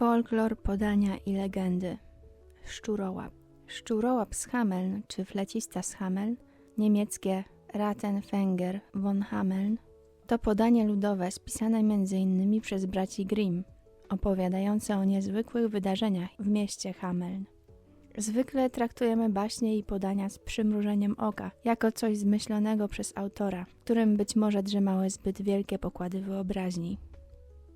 Folklor, podania i legendy. Szczurołap. Szczurołap z Hameln, czy flecista z Hameln, niemieckie Rattenfänger von Hameln, to podanie ludowe spisane m.in. przez braci Grimm, opowiadające o niezwykłych wydarzeniach w mieście Hameln. Zwykle traktujemy baśnie i podania z przymrużeniem oka, jako coś zmyślonego przez autora, którym być może drzemały zbyt wielkie pokłady wyobraźni.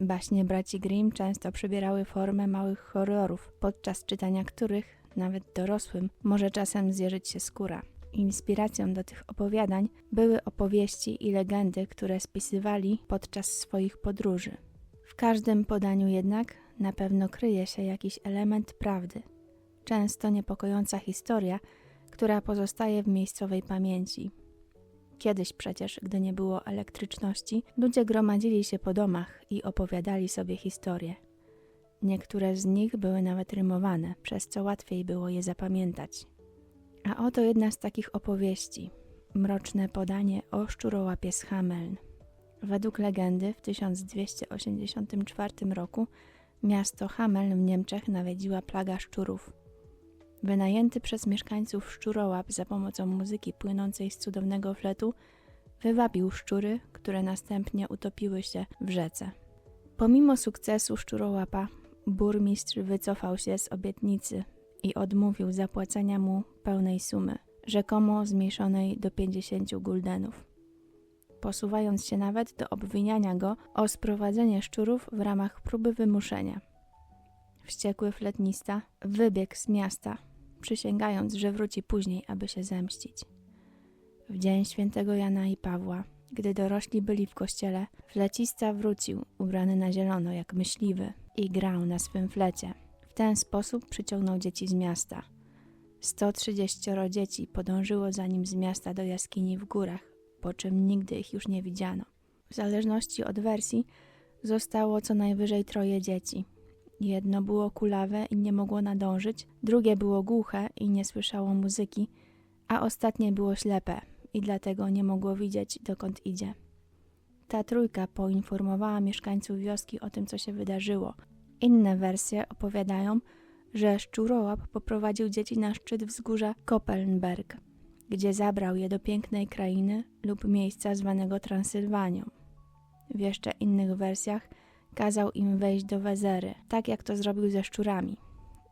Baśnie braci Grimm często przybierały formę małych horrorów, podczas czytania których, nawet dorosłym, może czasem zjeżyć się skóra. Inspiracją do tych opowiadań były opowieści i legendy, które spisywali podczas swoich podróży. W każdym podaniu jednak na pewno kryje się jakiś element prawdy, często niepokojąca historia, która pozostaje w miejscowej pamięci. Kiedyś przecież, gdy nie było elektryczności, ludzie gromadzili się po domach i opowiadali sobie historie. Niektóre z nich były nawet rymowane, przez co łatwiej było je zapamiętać. A oto jedna z takich opowieści. Mroczne podanie o szczurołapie z Hameln. Według legendy w 1284 roku miasto Hameln w Niemczech nawiedziła plaga szczurów. Wynajęty przez mieszkańców szczurołap za pomocą muzyki płynącej z cudownego fletu wywabił szczury, które następnie utopiły się w rzece. Pomimo sukcesu szczurołapa, burmistrz wycofał się z obietnicy i odmówił zapłacenia mu pełnej sumy, rzekomo zmniejszonej do 50 guldenów, posuwając się nawet do obwiniania go o sprowadzenie szczurów w ramach próby wymuszenia. Wściekły fletnista wybiegł z miasta, przysięgając, że wróci później, aby się zemścić. W dzień świętego Jana i Pawła, gdy dorośli byli w kościele, flecista wrócił, ubrany na zielono jak myśliwy i grał na swym flecie. W ten sposób przyciągnął dzieci z miasta. 130 dzieci podążyło za nim z miasta do jaskini w górach, po czym nigdy ich już nie widziano. W zależności od wersji zostało co najwyżej troje dzieci. Jedno było kulawe i nie mogło nadążyć, drugie było głuche i nie słyszało muzyki, a ostatnie było ślepe i dlatego nie mogło widzieć, dokąd idzie. Ta trójka poinformowała mieszkańców wioski o tym, co się wydarzyło. Inne wersje opowiadają, że szczurołap poprowadził dzieci na szczyt wzgórza Koppelnberg, gdzie zabrał je do pięknej krainy lub miejsca zwanego Transylwanią. W jeszcze innych wersjach kazał im wejść do Wezery, tak jak to zrobił ze szczurami.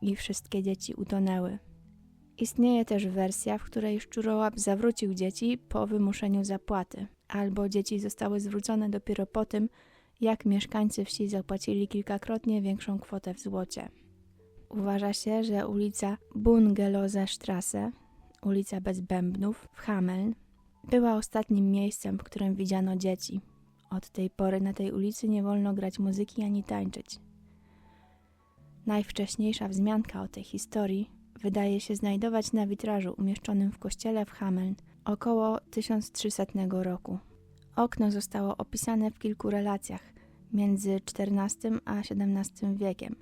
I wszystkie dzieci utonęły. Istnieje też wersja, w której szczurołap zawrócił dzieci po wymuszeniu zapłaty, albo dzieci zostały zwrócone dopiero po tym, jak mieszkańcy wsi zapłacili kilkakrotnie większą kwotę w złocie. Uważa się, że ulica Bungelose Strasse, ulica bez bębnów w Hameln, była ostatnim miejscem, w którym widziano dzieci. Od tej pory na tej ulicy nie wolno grać muzyki ani tańczyć. Najwcześniejsza wzmianka o tej historii wydaje się znajdować na witrażu umieszczonym w kościele w Hameln około 1300 roku. Okno zostało opisane w kilku relacjach między XIV a XVII wiekiem.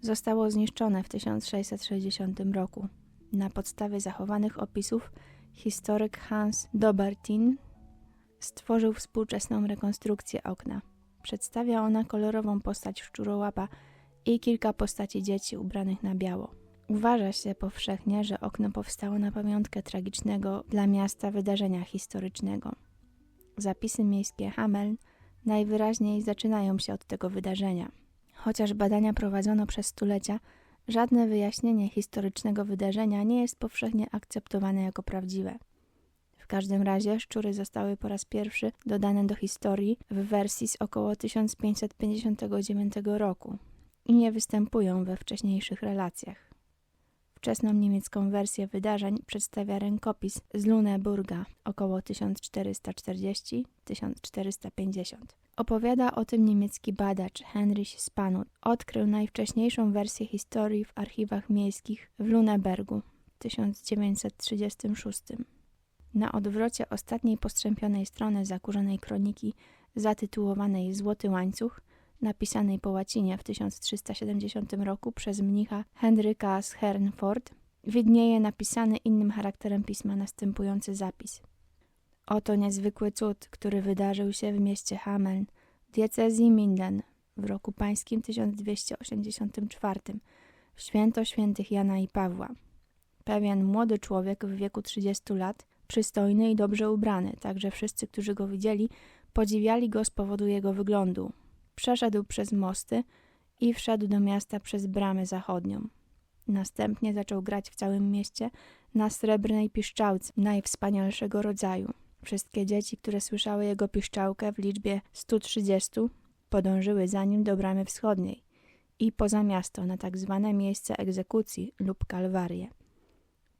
Zostało zniszczone w 1660 roku. Na podstawie zachowanych opisów historyk Hans Dobertin stworzył współczesną rekonstrukcję okna. Przedstawia ona kolorową postać szczurołapa i kilka postaci dzieci ubranych na biało. Uważa się powszechnie, że okno powstało na pamiątkę tragicznego dla miasta wydarzenia historycznego. Zapisy miejskie Hameln najwyraźniej zaczynają się od tego wydarzenia. Chociaż badania prowadzono przez stulecia, żadne wyjaśnienie historycznego wydarzenia nie jest powszechnie akceptowane jako prawdziwe. W każdym razie szczury zostały po raz pierwszy dodane do historii w wersji z około 1559 roku i nie występują we wcześniejszych relacjach. Wczesną niemiecką wersję wydarzeń przedstawia rękopis z Luneburga około 1440-1450. Opowiada o tym niemiecki badacz Heinrich Spanut. Odkrył najwcześniejszą wersję historii w archiwach miejskich w Lunebergu w 1936. Na odwrocie ostatniej postrzępionej strony zakurzonej kroniki zatytułowanej Złoty Łańcuch, napisanej po łacinie w 1370 roku przez mnicha Henryka z Hernford, widnieje napisany innym charakterem pisma następujący zapis. Oto niezwykły cud, który wydarzył się w mieście Hameln, diecezji Minden, w roku pańskim 1284, w święto świętych Jana i Pawła. Pewien młody człowiek w wieku 30 lat, przystojny i dobrze ubrany, tak że wszyscy, którzy go widzieli, podziwiali go z powodu jego wyglądu. Przeszedł przez mosty i wszedł do miasta przez bramę zachodnią. Następnie zaczął grać w całym mieście na srebrnej piszczałce najwspanialszego rodzaju. Wszystkie dzieci, które słyszały jego piszczałkę w liczbie 130, podążyły za nim do bramy wschodniej i poza miasto na tak zwane miejsce egzekucji lub kalwarię.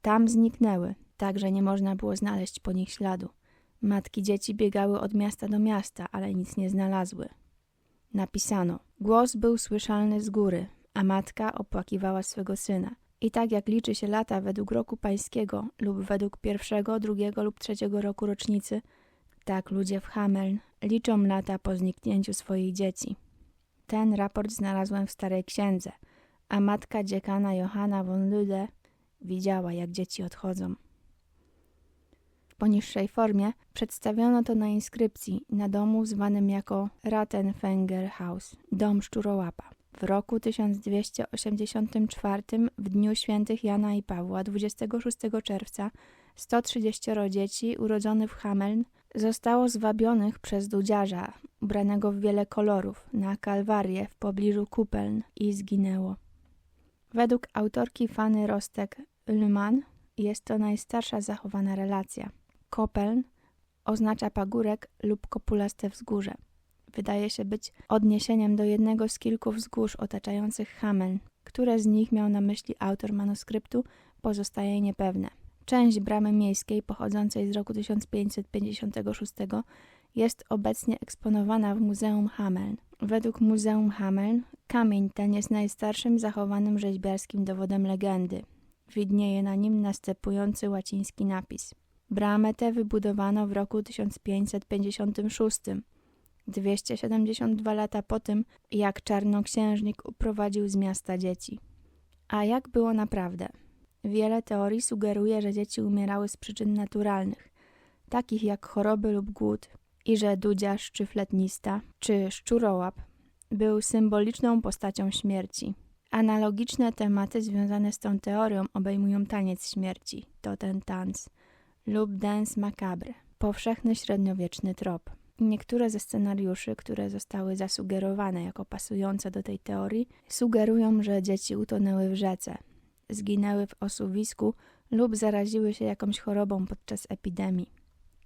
Tam zniknęły, tak że nie można było znaleźć po nich śladu. Matki dzieci biegały od miasta do miasta, ale nic nie znalazły. Napisano: Głos był słyszalny z góry, a matka opłakiwała swego syna. I tak jak liczy się lata według roku pańskiego lub według pierwszego, drugiego lub trzeciego roku rocznicy, tak ludzie w Hameln liczą lata po zniknięciu swoich dzieci. Ten raport znalazłem w starej księdze, a matka dziekana Johanna von Lüde widziała, jak dzieci odchodzą. W poniższej formie przedstawiono to na inskrypcji na domu zwanym jako Rattenfänger House, dom szczurołapa. W roku 1284, w dniu świętych Jana i Pawła, 26 czerwca, 130 dzieci urodzonych w Hameln zostało zwabionych przez dudziarza, ubranego w wiele kolorów, na kalwarię w pobliżu Kupeln i zginęło. Według autorki Fanny Rostek Ullmann jest to najstarsza zachowana relacja. Kopeln oznacza pagórek lub kopulaste wzgórze. Wydaje się być odniesieniem do jednego z kilku wzgórz otaczających Hameln. Które z nich miał na myśli autor manuskryptu, pozostaje niepewne. Część bramy miejskiej pochodzącej z roku 1556 jest obecnie eksponowana w Muzeum Hameln. Według Muzeum Hameln kamień ten jest najstarszym zachowanym rzeźbiarskim dowodem legendy. Widnieje na nim następujący łaciński napis. Bramę tę wybudowano w roku 1556, 272 lata po tym, jak czarnoksiężnik uprowadził z miasta dzieci. A jak było naprawdę? Wiele teorii sugeruje, że dzieci umierały z przyczyn naturalnych, takich jak choroby lub głód, i że dudziarz czy fletnista, czy szczurołap był symboliczną postacią śmierci. Analogiczne tematy związane z tą teorią obejmują taniec śmierci, to ten tanc, lub dance macabre, powszechny średniowieczny trop. Niektóre ze scenariuszy, które zostały zasugerowane jako pasujące do tej teorii, sugerują, że dzieci utonęły w rzece, zginęły w osuwisku lub zaraziły się jakąś chorobą podczas epidemii.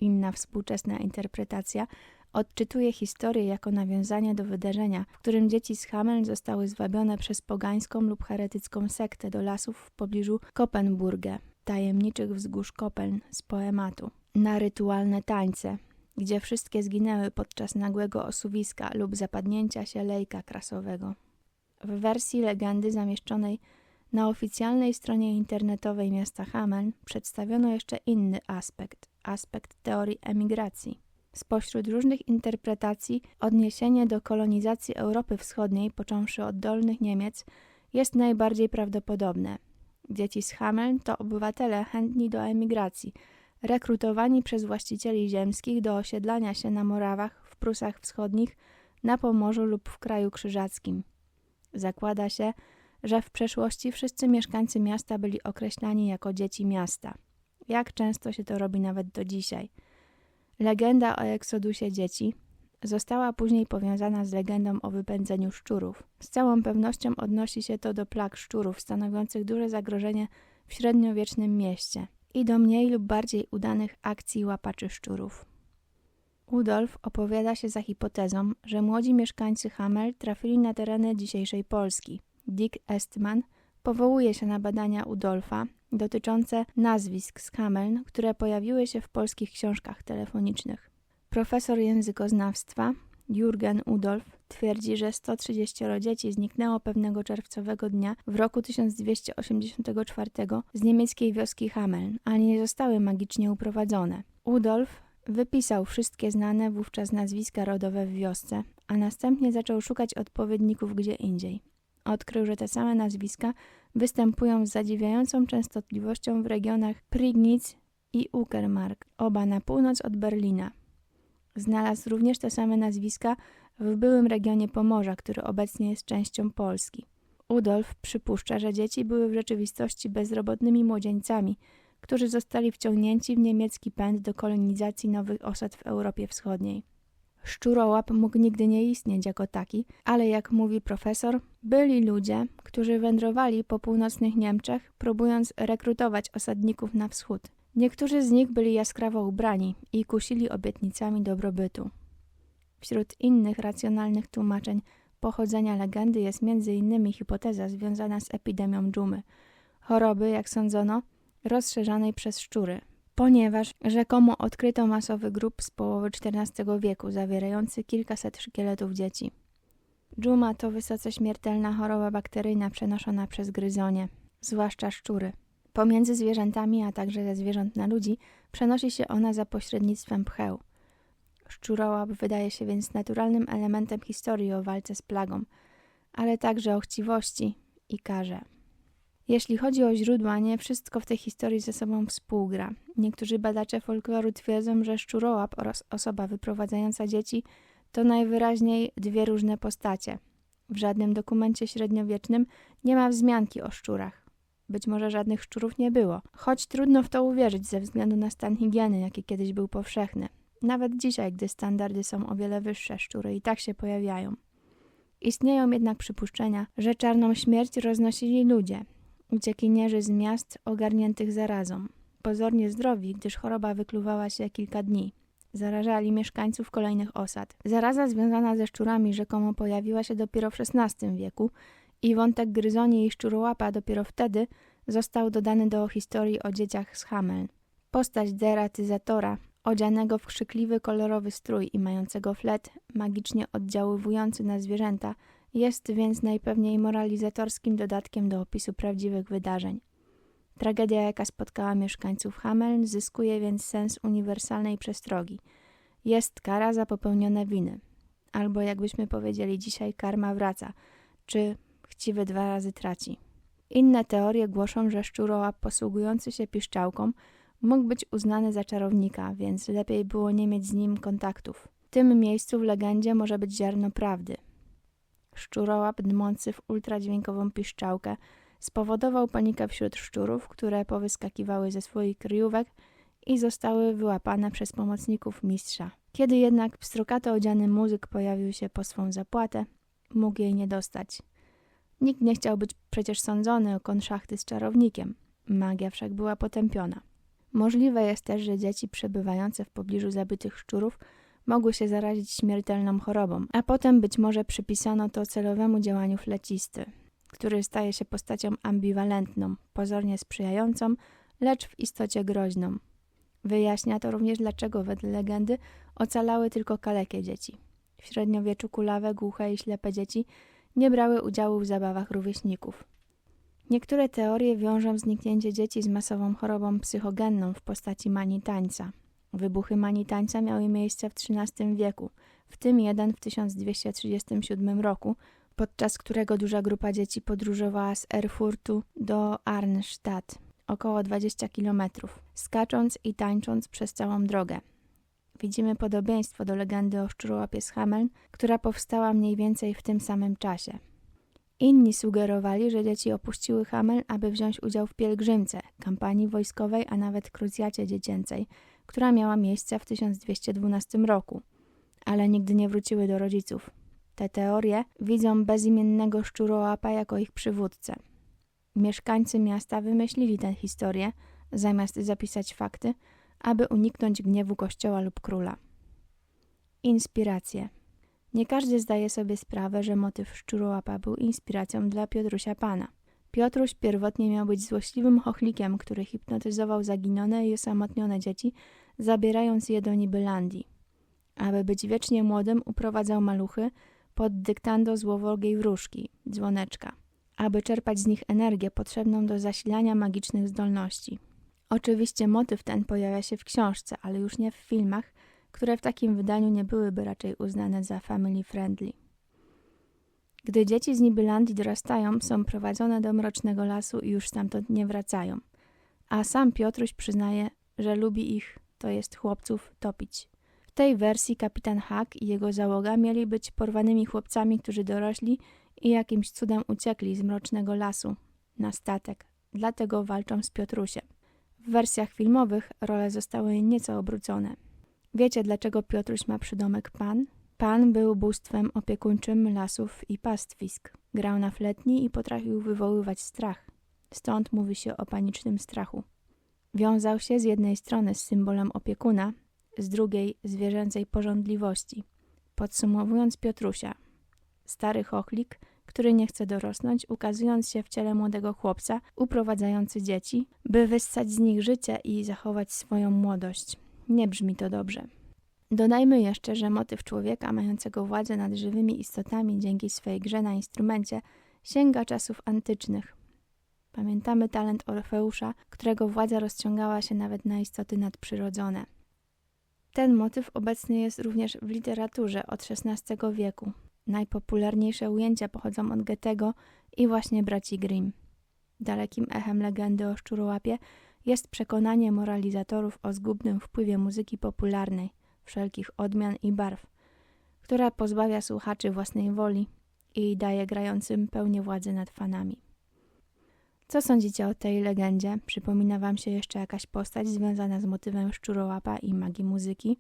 Inna współczesna interpretacja odczytuje historię jako nawiązanie do wydarzenia, w którym dzieci z Hameln zostały zwabione przez pogańską lub heretycką sektę do lasów w pobliżu Kopenburgę, tajemniczych wzgórz Kopeln z poematu, na rytualne tańce, gdzie wszystkie zginęły podczas nagłego osuwiska lub zapadnięcia się lejka krasowego. W wersji legendy zamieszczonej na oficjalnej stronie internetowej miasta Hameln przedstawiono jeszcze inny aspekt aspekt teorii emigracji. Spośród różnych interpretacji odniesienie do kolonizacji Europy Wschodniej, począwszy od dolnych Niemiec, jest najbardziej prawdopodobne. Dzieci z Hameln to obywatele chętni do emigracji, rekrutowani przez właścicieli ziemskich do osiedlania się na Morawach, w Prusach Wschodnich, na Pomorzu lub w kraju krzyżackim. Zakłada się, że w przeszłości wszyscy mieszkańcy miasta byli określani jako dzieci miasta. Jak często się to robi nawet do dzisiaj. Legenda o eksodusie dzieci została później powiązana z legendą o wypędzeniu szczurów. Z całą pewnością odnosi się to do plag szczurów stanowiących duże zagrożenie w średniowiecznym mieście i do mniej lub bardziej udanych akcji łapaczy szczurów. Udolf opowiada się za hipotezą, że młodzi mieszkańcy Hamel trafili na tereny dzisiejszej Polski. Dick Estman powołuje się na badania Udolfa dotyczące nazwisk z Hameln, które pojawiły się w polskich książkach telefonicznych. Profesor językoznawstwa Jurgen Udolf twierdzi, że 130 dzieci zniknęło pewnego czerwcowego dnia w roku 1284 z niemieckiej wioski Hameln, ale nie zostały magicznie uprowadzone. Udolf wypisał wszystkie znane wówczas nazwiska rodowe w wiosce, a następnie zaczął szukać odpowiedników gdzie indziej. Odkrył, że te same nazwiska występują z zadziwiającą częstotliwością w regionach Prignitz i Uckermark, oba na północ od Berlina. Znalazł również te same nazwiska w byłym regionie Pomorza, który obecnie jest częścią Polski. Udolf przypuszcza, że dzieci były w rzeczywistości bezrobotnymi młodzieńcami, którzy zostali wciągnięci w niemiecki pęd do kolonizacji nowych osad w Europie Wschodniej. Szczurołap mógł nigdy nie istnieć jako taki, ale jak mówi profesor, byli ludzie, którzy wędrowali po północnych Niemczech, próbując rekrutować osadników na wschód. Niektórzy z nich byli jaskrawo ubrani i kusili obietnicami dobrobytu. Wśród innych racjonalnych tłumaczeń pochodzenia legendy jest m.in. hipoteza związana z epidemią dżumy, choroby, jak sądzono, rozszerzanej przez szczury, ponieważ rzekomo odkryto masowy grób z połowy XIV wieku zawierający kilkaset szkieletów dzieci. Dżuma to wysoce śmiertelna choroba bakteryjna przenoszona przez gryzonie, zwłaszcza szczury. Pomiędzy zwierzętami, a także ze zwierząt na ludzi przenosi się ona za pośrednictwem pcheł. Szczurołap wydaje się więc naturalnym elementem historii o walce z plagą, ale także o chciwości i karze. Jeśli chodzi o źródła, nie wszystko w tej historii ze sobą współgra. Niektórzy badacze folkloru twierdzą, że szczurołap oraz osoba wyprowadzająca dzieci to najwyraźniej dwie różne postacie. W żadnym dokumencie średniowiecznym nie ma wzmianki o szczurach. Być może żadnych szczurów nie było, choć trudno w to uwierzyć ze względu na stan higieny, jaki kiedyś był powszechny. Nawet dzisiaj, gdy standardy są o wiele wyższe, szczury i tak się pojawiają. Istnieją jednak przypuszczenia, że czarną śmierć roznosili ludzie, uciekinierzy z miast ogarniętych zarazą. Pozornie zdrowi, gdyż choroba wykluwała się kilka dni. Zarażali mieszkańców kolejnych osad. Zaraza związana ze szczurami rzekomo pojawiła się dopiero w XVI wieku i wątek gryzonie i szczurołapa dopiero wtedy został dodany do historii o dzieciach z Hameln. Postać deratyzatora, odzianego w krzykliwy kolorowy strój i mającego flet magicznie oddziaływujący na zwierzęta, jest więc najpewniej moralizatorskim dodatkiem do opisu prawdziwych wydarzeń. Tragedia, jaka spotkała mieszkańców Hameln, zyskuje więc sens uniwersalnej przestrogi. Jest kara za popełnione winy. Albo jakbyśmy powiedzieli dzisiaj, karma wraca, czy chciwy dwa razy traci. Inne teorie głoszą, że szczurołap posługujący się piszczałką mógł być uznany za czarownika, więc lepiej było nie mieć z nim kontaktów. W tym miejscu w legendzie może być ziarno prawdy. Szczurołap dmący w ultradźwiękową piszczałkę spowodował panikę wśród szczurów, które powyskakiwały ze swoich kryjówek i zostały wyłapane przez pomocników mistrza. Kiedy jednak pstrokato odziany muzyk pojawił się po swą zapłatę, mógł jej nie dostać. Nikt nie chciał być przecież sądzony o konszachty z czarownikiem. Magia wszak była potępiona. Możliwe jest też, że dzieci przebywające w pobliżu zabitych szczurów mogły się zarazić śmiertelną chorobą, a potem być może przypisano to celowemu działaniu flecisty, który staje się postacią ambiwalentną, pozornie sprzyjającą, lecz w istocie groźną. Wyjaśnia to również, dlaczego wedle legendy ocalały tylko kalekie dzieci. W średniowieczu kulawe, głuche i ślepe dzieci nie brały udziału w zabawach rówieśników. Niektóre teorie wiążą zniknięcie dzieci z masową chorobą psychogenną w postaci manii tańca. Wybuchy manii tańca miały miejsce w XIII wieku, w tym jeden w 1237 roku, podczas którego duża grupa dzieci podróżowała z Erfurtu do Arnstadt, około 20 kilometrów, skacząc i tańcząc przez całą drogę. Widzimy podobieństwo do legendy o szczurołapie z Hameln, która powstała mniej więcej w tym samym czasie. Inni sugerowali, że dzieci opuściły Hamel, aby wziąć udział w pielgrzymce, kampanii wojskowej, a nawet krucjacie dziecięcej, która miała miejsce w 1212 roku, ale nigdy nie wróciły do rodziców. Te teorie widzą bezimiennego szczurołapa jako ich przywódcę. Mieszkańcy miasta wymyślili tę historię, zamiast zapisać fakty, aby uniknąć gniewu kościoła lub króla. Inspiracje nie każdy zdaje sobie sprawę, że motyw szczurołapa był inspiracją dla Piotrusia Pana. Piotruś pierwotnie miał być złośliwym chochlikiem, który hipnotyzował zaginione i osamotnione dzieci, zabierając je do Nibylandii. Aby być wiecznie młodym, uprowadzał maluchy pod dyktando złowolgiej wróżki, dzwoneczka, aby czerpać z nich energię potrzebną do zasilania magicznych zdolności. Oczywiście motyw ten pojawia się w książce, ale już nie w filmach, które w takim wydaniu nie byłyby raczej uznane za family friendly. Gdy dzieci z Nibylandii dorastają, są prowadzone do mrocznego lasu i już stamtąd nie wracają. A sam Piotruś przyznaje, że lubi ich, to jest chłopców, topić. W tej wersji kapitan Hack i jego załoga mieli być porwanymi chłopcami, którzy dorośli i jakimś cudem uciekli z mrocznego lasu na statek, dlatego walczą z Piotrusiem. W wersjach filmowych role zostały nieco obrócone. Wiecie, dlaczego Piotruś ma przydomek Pan? Pan był bóstwem opiekuńczym lasów i pastwisk. Grał na fletni i potrafił wywoływać strach. Stąd mówi się o panicznym strachu. Wiązał się z jednej strony z symbolem opiekuna, z drugiej zwierzęcej porządliwości. Podsumowując Piotrusia, stary chochlik, który nie chce dorosnąć, ukazując się w ciele młodego chłopca, uprowadzający dzieci, by wyssać z nich życie i zachować swoją młodość. Nie brzmi to dobrze. Dodajmy jeszcze, że motyw człowieka mającego władzę nad żywymi istotami dzięki swej grze na instrumencie sięga czasów antycznych. Pamiętamy talent Orfeusza, którego władza rozciągała się nawet na istoty nadprzyrodzone. Ten motyw obecny jest również w literaturze od XVI wieku. Najpopularniejsze ujęcia pochodzą od Goethego i właśnie braci Grimm. Dalekim echem legendy o szczurołapie jest przekonanie moralizatorów o zgubnym wpływie muzyki popularnej, wszelkich odmian i barw, która pozbawia słuchaczy własnej woli i daje grającym pełnię władzy nad fanami. Co sądzicie o tej legendzie? Przypomina wam się jeszcze jakaś postać związana z motywem szczurołapa i magii muzyki?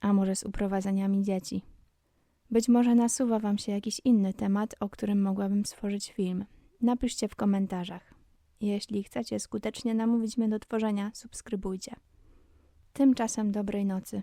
A może z uprowadzeniami dzieci? Być może nasuwa wam się jakiś inny temat, o którym mogłabym stworzyć film. Napiszcie w komentarzach. Jeśli chcecie skutecznie namówić mnie do tworzenia, subskrybujcie. Tymczasem dobrej nocy.